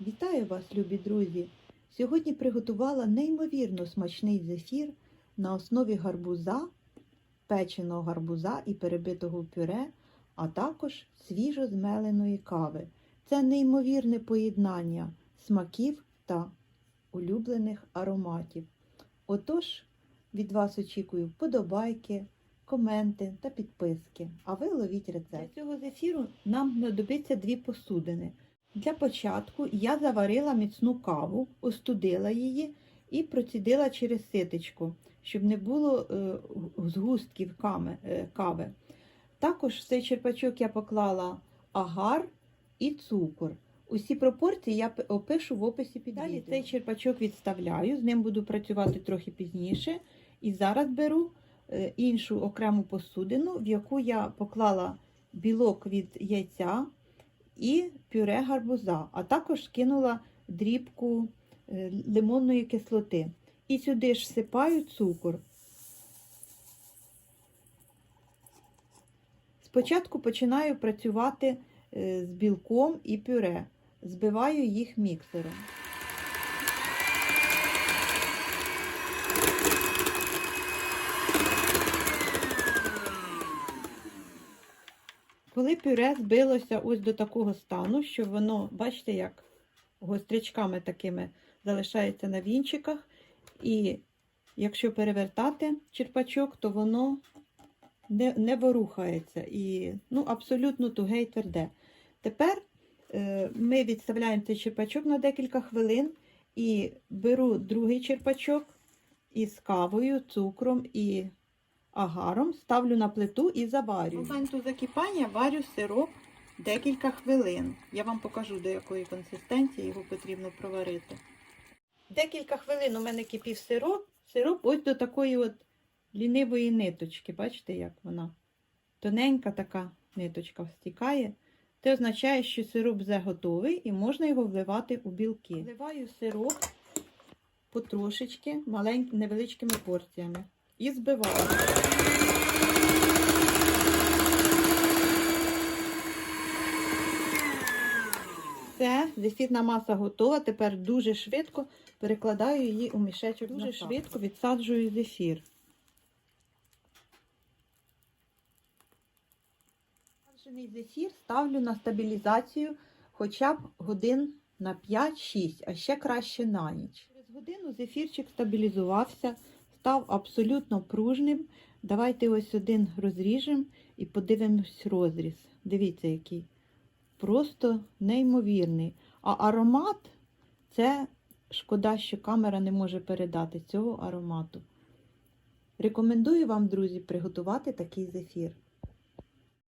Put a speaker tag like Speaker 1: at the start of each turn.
Speaker 1: Вітаю вас, любі друзі! Сьогодні приготувала неймовірно смачний зефір на основі гарбуза, печеного гарбуза і перебитого пюре, а також свіжо змеленої кави. Це неймовірне поєднання смаків та улюблених ароматів. Отож, від вас очікую вподобайки, коменти та підписки. А ви ловіть рецепт. Для цього зефіру нам знадобиться дві посудини. Для початку я заварила міцну каву, остудила її і процідила через ситечко, щоб не було е, згустків е, кави. Також в цей черпачок я поклала агар і цукор. Усі пропорції я опишу в описі під Далі цей черпачок відставляю, з ним буду працювати трохи пізніше. І зараз беру е, іншу окрему посудину, в яку я поклала білок від яйця і пюре гарбуза, а також кинула дрібку е, лимонної кислоти. І сюди ж всипаю цукор. Спочатку починаю працювати е, з білком і пюре, збиваю їх міксером. Коли пюре збилося ось до такого стану, що воно, бачите, як гострячками такими залишається на вінчиках, і якщо перевертати черпачок, то воно не, не ворухається і ну, абсолютно туге і тверде. Тепер е, ми відставляємо цей черпачок на декілька хвилин і беру другий черпачок із кавою, цукром і агаром, ставлю на плиту і заварюю. В моменту закипання варю сироп декілька хвилин. Я вам покажу, до якої консистенції його потрібно проварити. Декілька хвилин у мене кипів сироп. Сироп ось до такої от лінивої ниточки. Бачите, як вона? Тоненька така ниточка стікає. Це означає, що сироп вже готовий і можна його вливати у білки. Вливаю сироп потрошечки, маленькими невеличкими порціями. І збиваю. Все, зефірна маса готова. Тепер дуже швидко перекладаю її у мішечок. Дуже швидко відсаджую зефір. Відсаджений зефір ставлю на стабілізацію хоча б годин на 5-6, а ще краще на ніч. Через годину зефірчик стабілізувався, став абсолютно пружним. Давайте ось один розріжемо і подивимось розріз. Дивіться, який. Просто неймовірний. А аромат це шкода, що камера не може передати цього аромату. Рекомендую вам, друзі, приготувати такий зефір.